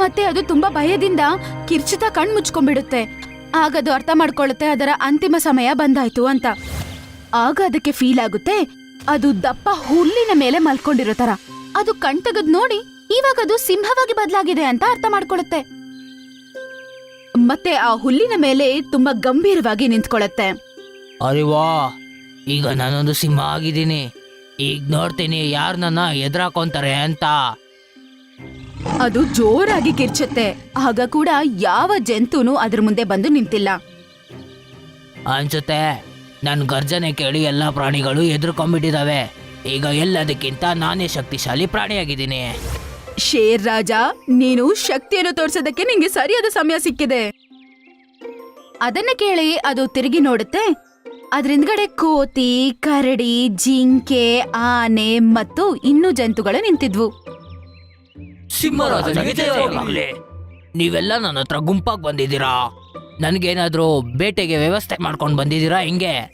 ಮತ್ತೆ ಅದು ತುಂಬಾ ಭಯದಿಂದ ಕಿರ್ಚಿತ ಕಣ್ ಮುಚ್ಕೊಂಡ್ಬಿಡುತ್ತೆ. ಆಗ ಅದು ಅರ್ಥ ಮಾಡ್ಕೊಳ್ಳುತ್ತೆ ಅದರ ಅಂತಿಮ ಸಮಯ ಬಂದಾಯ್ತು ಅಂತ. ಆಗ ಅದಕ್ಕೆ ಫೀಲ್ ಆಗುತ್ತೆ, ಅದು ದಪ್ಪ ಹುಲ್ಲಿನ ಮೇಲೆ ಮಲ್ಕೊಂಡಿರೋ ತರ. ಅದು ಕಣ್ ತೆಗೆದ್ ನೋಡಿ, ಇವಾಗ ಅದು ಸಿಂಹವಾಗಿ ಬದಲಾಗಿದೆ ಅಂತ ಅರ್ಥ ಮಾಡ್ಕೊಳ್ಳುತ್ತೆ. ಮತ್ತೆ ಆ ಹುಲ್ಲಿನ ಮೇಲೆ ತುಂಬಾ ಗಂಭೀರವಾಗಿ ನಿಂತ್ಕೊಳ್ಳುತ್ತೆ. ಅರೆ ವಾ, ಈಗ ನಾನೊಂದು ಸಿಂಹ ಆಗಿದ್ದೀನಿ. ಈಗ ನೋಡ್ತೀನಿ ಯಾರು ನನ್ನ ಎದುರಾಕೊಂತಾರೆ ಅಂತ. ಅದು ಜೋರಾಗಿ ಕಿರ್ಚುತ್ತೆ. ಆಗ ಕೂಡ ಯಾವ ಜಂತುನು ಅದ್ರ ಮುಂದೆ ಬಂದು ನಿಂತಿಲ್ಲ. ಅನ್ಸುತ್ತೆ ನನ್ನ ಗರ್ಜನೆ ಕೇಳಿ ಎಲ್ಲ ಪ್ರಾಣಿಗಳು ಎದುರ್ಕೊಂಡ್ಬಿಟ್ಟಿದಾವೆ ಈಗ ಎಲ್ಲದಕ್ಕಿಂತ ನಾನೇ ಶಕ್ತಿಶಾಲಿ ಪ್ರಾಣಿಯಾಗಿದ್ದೀನಿ. ಶೇರ್ ರಾಜ ನೀನು ಶಕ್ತಿಯನ್ನು ತೋರಿಸೋದಕ್ಕೆ ನಿಂಗೆ ಸರಿಯಾದ ಸಮಯ ಸಿಕ್ಕಿದೆ. ಅದನ್ನ ಕೇಳಿ ಅದು ತಿರುಗಿ ನೋಡುತ್ತೆ. ಅದ್ರಿಂದ್ಗಡೆ ಕೋತಿ ಕರಡಿ ಜಿಂಕೆ ಆನೆ ಮತ್ತು ಇನ್ನೂ ಜಂತುಗಳು ನಿಂತಿದ್ವು. ಸಿಂಹರಾಜನಿಗೆ ಜಯವಾಗ್ಲಿ. ನೀವೆಲ್ಲ ನನ್ನ ಹತ್ರ ಗುಂಪಾಗಿ ಬಂದಿದ್ದೀರಾ? ನನಗೇನಾದರೂ ಬೇಟೆಗೆ ವ್ಯವಸ್ಥೆ ಮಾಡ್ಕೊಂಡು ಬಂದಿದ್ದೀರಾ? ಹಿಂಗೆ?